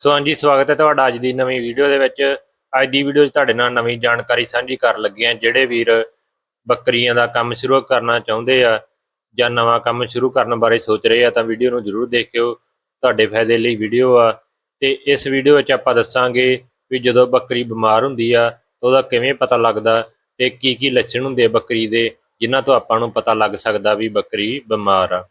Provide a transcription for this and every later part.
ਸੋ ਹਾਂਜੀ, ਸਵਾਗਤ ਹੈ ਤੁਹਾਡਾ ਅੱਜ ਦੀ ਨਵੀਂ ਵੀਡੀਓ ਦੇ ਵਿੱਚ। ਅੱਜ ਦੀ ਵੀਡੀਓ 'ਚ ਤੁਹਾਡੇ ਨਾਲ ਨਵੀਂ ਜਾਣਕਾਰੀ ਸਾਂਝੀ ਕਰਨ ਲੱਗੇ ਹਾਂ, ਜਿਹੜੇ ਵੀਰ ਬੱਕਰੀਆਂ ਦਾ ਕੰਮ ਸ਼ੁਰੂ ਕਰਨਾ ਚਾਹੁੰਦੇ ਆ ਜਾਂ ਨਵਾਂ ਕੰਮ ਸ਼ੁਰੂ ਕਰਨ ਬਾਰੇ ਸੋਚ ਰਹੇ ਆ, ਤਾਂ ਵੀਡੀਓ ਨੂੰ ਜਰੂਰ ਦੇਖਿਓ। ਤੁਹਾਡੇ ਫਾਇਦੇ ਲਈ ਵੀਡੀਓ ਆ। ਤੇ ਇਸ ਵੀਡੀਓ ਵਿੱਚ ਆਪਾਂ ਦੱਸਾਂਗੇ ਵੀ ਜਦੋਂ ਬੱਕਰੀ ਬਿਮਾਰ ਹੁੰਦੀ ਆ, ਤਾਂ ਉਹਦਾ ਕਿਵੇਂ ਪਤਾ ਲੱਗਦਾ ਤੇ ਕੀ ਕੀ ਲੱਛਣ ਹੁੰਦੇ ਆ ਬੱਕਰੀ ਦੇ, ਜਿਨ੍ਹਾਂ ਤੋਂ ਆਪਾਂ ਨੂੰ ਪਤਾ ਲੱਗ ਸਕਦਾ ਵੀ ਬੱਕਰੀ ਬਿਮਾਰ ਆ।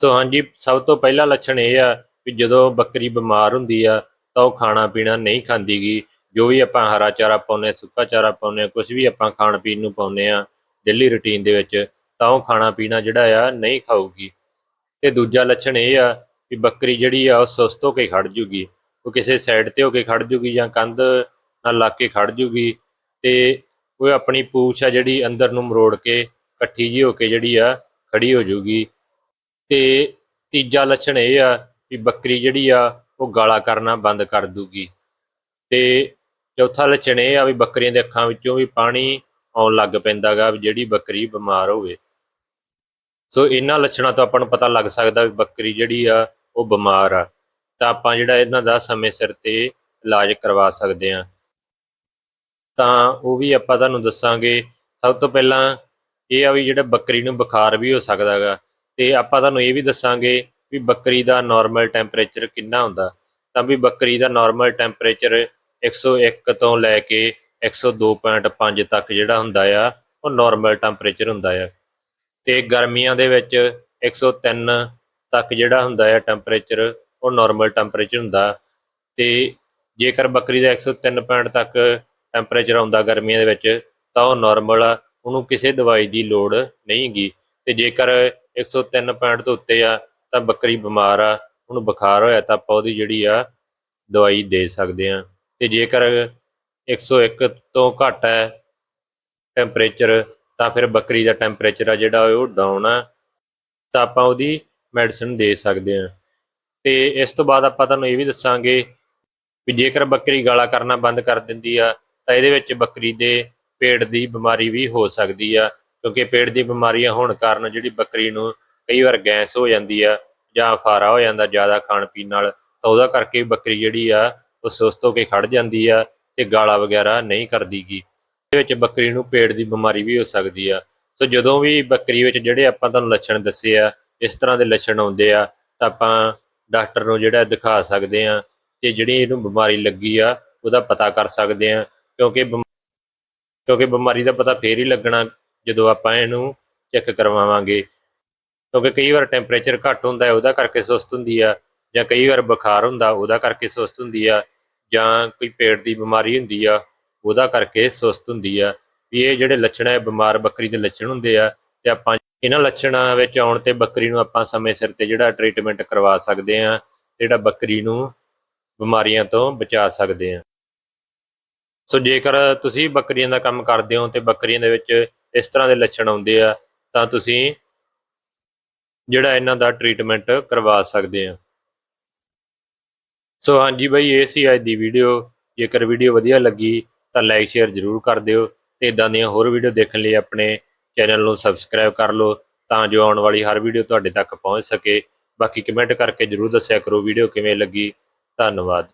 ਸੋ ਹਾਂਜੀ, ਸਭ ਤੋਂ ਪਹਿਲਾ ਲੱਛਣ ਇਹ ਆ ਵੀ ਜਦੋਂ ਬੱਕਰੀ ਬਿਮਾਰ ਹੁੰਦੀ ਆ, ਤਾਂ ਉਹ ਖਾਣਾ ਪੀਣਾ ਨਹੀਂ ਖਾਂਦੀਗੀ ਜੋ ਵੀ ਆਪਾਂ ਹਰਾ ਚਾਰਾ ਪਾਉਂਦੇ ਸੁੱਕਾ ਚਾਰਾ ਪਾਉਂਦੇ ਕੁਝ ਵੀ ਆਪਾਂ ਖਾਣ ਪੀਣ ਨੂੰ ਪਾਉਂਦੇ ਆ ਡੇਲੀ ਰੁਟੀਨ ਦੇ ਵਿੱਚ, ਤਾਂ ਉਹ ਖਾਣਾ ਪੀਣਾ ਜਿਹੜਾ ਆ ਨਹੀਂ ਖਾਊਗੀ। ਤੇ ਦੂਜਾ ਲੱਛਣ ਇਹ ਆ ਵੀ ਬੱਕਰੀ ਜਿਹੜੀ ਆ, ਉਹ ਸੁਸਤ ਹੋ ਕੇ ਖੜ ਜੂਗੀ। ਉਹ ਕਿਸੇ ਸਾਈਡ ਤੇ ਹੋ ਕੇ ਖੜ ਜੂਗੀ ਜਾਂ ਕੰਧ ਨਾਲ ਲਾ ਕੇ ਖੜ ਜੂਗੀ। ਤੇ ਉਹ ਆਪਣੀ ਪੂਛ ਆ ਜਿਹੜੀ ਅੰਦਰ ਨੂੰ ਮਰੋੜ ਕੇ ਇਕੱਠੀ ਜੀ ਹੋ ਕੇ ਜਿਹੜੀ ਆ, ਖੜੀ ਹੋ ਜੂਗੀ। ਤੇ ਤੀਜਾ ਲੱਛਣ ਇਹ ਆ ਵੀ ਬੱਕਰੀ ਜਿਹੜੀ ਆ, ਉਹ ਗਾਲਾ ਕਰਨਾ ਬੰਦ ਕਰ ਦੂਗੀ। ਤੇ ਚੌਥਾ ਲੱਛਣ ਇਹ ਆ ਵੀ ਬੱਕਰੀਆਂ ਦੇ ਅੱਖਾਂ ਵਿੱਚੋਂ ਵੀ ਪਾਣੀ ਆਉਣ ਲੱਗ ਪੈਂਦਾਗਾ ਵੀ ਜਿਹੜੀ ਬੱਕਰੀ ਬਿਮਾਰ ਹੋਵੇ। ਸੋ ਇਹਨਾਂ ਲੱਛਣਾਂ ਤੋਂ ਆਪਾਂ ਨੂੰ ਪਤਾ ਲੱਗ ਸਕਦਾ ਵੀ ਬੱਕਰੀ ਜਿਹੜੀ ਆ, ਉਹ ਬਿਮਾਰ ਆ। ਤਾਂ ਆਪਾਂ ਜਿਹੜਾ ਇਹਨਾਂ ਦਾ ਸਮੇਂ ਸਿਰ ਤੇ ਇਲਾਜ ਕਰਵਾ ਸਕਦੇ ਆ। ਤਾਂ ਉਹ ਵੀ ਆਪਾਂ ਤੁਹਾਨੂੰ ਦੱਸਾਂਗੇ, ਸਭ ਤੋਂ ਪਹਿਲਾਂ ਇਹ ਆ ਵੀ ਜਿਹੜਾ ਬੱਕਰੀ ਨੂੰ ਬੁਖਾਰ ਵੀ ਹੋ ਸਕਦਾ ਹੈਗਾ ਤੇ ਆਪਾਂ ਤੁਹਾਨੂੰ ਇਹ ਵੀ ਦੱਸਾਂਗੇ ਵੀ ਬੱਕਰੀ ਦਾ ਨਾਰਮਲ ਟੈਂਪਰੇਚਰ ਕਿੰਨਾ ਹੁੰਦਾ? ਤਾਂ ਵੀ ਬੱਕਰੀ ਦਾ ਨਾਰਮਲ ਟੈਂਪਰੇਚਰ 101 ਤੋਂ ਲੈ ਕੇ 102.5 ਤੱਕ ਜਿਹੜਾ ਹੁੰਦਾ ਆ, ਉਹ ਨਾਰਮਲ ਟੈਂਪਰੇਚਰ ਹੁੰਦਾ ਆ। ਤੇ ਗਰਮੀਆਂ ਦੇ ਵਿੱਚ 103 ਤੱਕ ਜਿਹੜਾ ਹੁੰਦਾ ਆ ਟੈਂਪਰੇਚਰ ਉਹ ਨਾਰਮਲ ਟੈਂਪਰੇਚਰ ਹੁੰਦਾ। ਤੇ ਜੇਕਰ ਬੱਕਰੀ ਦਾ 103 ਪੁਆਇੰਟ ਤੱਕ ਟੈਂਪਰੇਚਰ ਆਉਂਦਾ ਗਰਮੀਆਂ ਦੇ ਵਿੱਚ, ਤਾਂ ਉਹ ਨਾਰਮਲ ਆ, ਉਹਨੂੰ ਕਿਸੇ ਦਵਾਈ ਦੀ ਲੋੜ ਨਹੀਂਗੀ। ਤੇ ਜੇਕਰ 103 ਪੁਆਇੰਟ ਤੋਂ ਉੱਤੇ ਆ ਤਾਂ ਬੱਕਰੀ ਬਿਮਾਰ ਆ, ਉਹਨੂੰ ਬੁਖਾਰ ਹੋਇਆ ਤਾਂ ਆਪਾਂ ਉਹਦੀ ਜਿਹੜੀ ਆ ਦਵਾਈ ਦੇ ਸਕਦੇ ਆ ਤੇ ਜੇਕਰ 101 ਤੋਂ ਘੱਟ ਹੈ ਟੈਂਪਰੇਚਰ, ਤਾਂ ਫਿਰ ਬੱਕਰੀ ਦਾ ਟੈਂਪਰੇਚਰ ਆ ਜਿਹੜਾ ਉਹ ਡਾਊਨ ਆ, ਤਾਂ ਆਪਾਂ ਉਹਦੀ ਮੈਡੀਸਨ ਦੇ ਸਕਦੇ ਆ ਤੇ ਇਸ ਤੋਂ ਬਾਅਦ ਆਪਾਂ ਤੁਹਾਨੂੰ ਇਹ ਵੀ ਦੱਸਾਂਗੇ ਵੀ ਜੇਕਰ ਬੱਕਰੀ ਗਾਲਾ ਕਰਨਾ ਬੰਦ ਕਰ ਦਿੰਦੀ ਆ, ਤਾਂ ਇਹਦੇ ਵਿੱਚ ਬੱਕਰੀ ਦੇ ਪੇਟ ਦੀ ਬਿਮਾਰੀ ਵੀ ਹੋ ਸਕਦੀ ਆ, ਕਿਉਂਕਿ ਪੇਟ ਦੀ ਬਿਮਾਰੀਆਂ ਹੋਣ ਕਾਰਨ ਜਿਹੜੀ ਬੱਕਰੀ ਨੂੰ ਕਈ ਵਾਰ ਗੈਸ ਹੋ ਜਾਂਦੀ ਆ ਜਾਂ ਫਾਰਾ ਹੋ ਜਾਂਦਾ ਜ਼ਿਆਦਾ ਖਾਣ ਪੀਣ ਨਾਲ, ਤਾਂ ਉਹਦਾ ਕਰਕੇ ਬੱਕਰੀ ਜਿਹੜੀ ਆ, ਉਹ ਸੁਸਤ ਹੋ ਕੇ ਖੜ ਜਾਂਦੀ ਆ ਤੇ ਗਾਲਾ ਵਗੈਰਾ ਨਹੀਂ ਕਰਦੀਗੀ। ਇਹਦੇ ਵਿੱਚ ਬੱਕਰੀ ਨੂੰ ਪੇਟ ਦੀ ਬਿਮਾਰੀ ਵੀ ਹੋ ਸਕਦੀ ਆ। ਸੋ ਜਦੋਂ ਵੀ ਬੱਕਰੀ ਵਿੱਚ ਜਿਹੜੇ ਆਪਾਂ ਤੁਹਾਨੂੰ ਲੱਛਣ ਦੱਸੇ ਆ, ਇਸ ਤਰ੍ਹਾਂ ਦੇ ਲੱਛਣ ਆਉਂਦੇ ਆ, ਤਾਂ ਆਪਾਂ ਡਾਕਟਰ ਨੂੰ ਜਿਹੜਾ ਦਿਖਾ ਸਕਦੇ ਆ ਤੇ ਜਿਹੜੀ ਇਹਨੂੰ ਬਿਮਾਰੀ ਲੱਗੀ ਆ, ਉਹਦਾ ਪਤਾ ਕਰ ਸਕਦੇ ਆ, ਕਿਉਂਕਿ ਬਿਮ- ਕਿਉਂਕਿ ਬਿਮਾਰੀ ਦਾ ਪਤਾ ਫੇਰ ਹੀ ਲੱਗਣਾ ਜਦੋਂ ਆਪਾਂ ਇਹਨੂੰ ਚੈੱਕ ਕਰਵਾਵਾਂਗੇ। ਕਿਉਂਕਿ ਕਈ ਵਾਰ ਟੈਂਪਰੇਚਰ ਘੱਟ ਹੁੰਦਾ ਹੈ, ਉਹਦਾ ਕਰਕੇ ਸੁਸਤ ਹੁੰਦੀ ਆ, ਜਾਂ ਕਈ ਵਾਰ ਬੁਖਾਰ ਹੁੰਦਾ, ਉਹਦਾ ਕਰਕੇ ਸੁਸਤ ਹੁੰਦੀ ਆ, ਜਾਂ ਕੋਈ ਪੇਟ ਦੀ ਬਿਮਾਰੀ ਹੁੰਦੀ ਆ, ਉਹਦਾ ਕਰਕੇ ਸੁਸਤ ਹੁੰਦੀ ਆ। ਵੀ ਇਹ ਜਿਹੜੇ ਲੱਛਣ ਹੈ ਬਿਮਾਰ ਬੱਕਰੀ ਦੇ ਲੱਛਣ ਹੁੰਦੇ ਆ, ਤੇ ਆਪਾਂ ਇਹਨਾਂ ਲੱਛਣਾਂ ਵਿੱਚ ਆਉਣ ਤੇ ਬੱਕਰੀ ਨੂੰ ਆਪਾਂ ਸਮੇਂ ਸਿਰ ਤੇ ਜਿਹੜਾ ਟ੍ਰੀਟਮੈਂਟ ਕਰਵਾ ਸਕਦੇ ਆ ਜਿਹੜਾ ਬੱਕਰੀ ਨੂੰ ਬਿਮਾਰੀਆਂ ਤੋਂ ਬਚਾ ਸਕਦੇ ਆ। ਸੋ ਜੇਕਰ ਤੁਸੀਂ ਬੱਕਰੀਆਂ ਦਾ ਕੰਮ ਕਰਦੇ ਹੋ, ਤੇ ਬੱਕਰੀਆਂ ਦੇ ਵਿੱਚ ਇਸ ਤਰ੍ਹਾਂ ਦੇ ਲੱਛਣ ਆਉਂਦੇ ਆ, ਤਾਂ ਤੁਸੀਂ ਜਿਹੜਾ ਇਹਨਾਂ ਦਾ ਟ੍ਰੀਟਮੈਂਟ ਕਰਵਾ ਸਕਦੇ ਆ ਸੋ ਹਾਂਜੀ ਬਈ, ਇਹ ਸੀ ਅੱਜ ਦੀ ਵੀਡੀਓ ਜੇਕਰ ਵੀਡੀਓ ਵਧੀਆ ਲੱਗੀ, ਤਾਂ ਲਾਈਕ ਸ਼ੇਅਰ ਜ਼ਰੂਰ ਕਰ ਦਿਓ ਤੇ ਇਦਾਂ ਦੀਆਂ ਹੋਰ ਵੀਡੀਓ ਦੇਖਣ ਲਈ ਆਪਣੇ ਚੈਨਲ ਨੂੰ ਸਬਸਕ੍ਰਾਈਬ ਕਰ ਲਓ ਤਾਂ ਜੋ ਆਉਣ ਵਾਲੀ ਹਰ ਵੀਡੀਓ ਤੁਹਾਡੇ ਤੱਕ ਪਹੁੰਚ ਸਕੇ। ਬਾਕੀ ਕਮੈਂਟ ਕਰਕੇ ਜ਼ਰੂਰ ਦੱਸਿਆ ਕਰੋ ਵੀਡੀਓ ਕਿਵੇਂ ਲੱਗੀ। ਧੰਨਵਾਦ।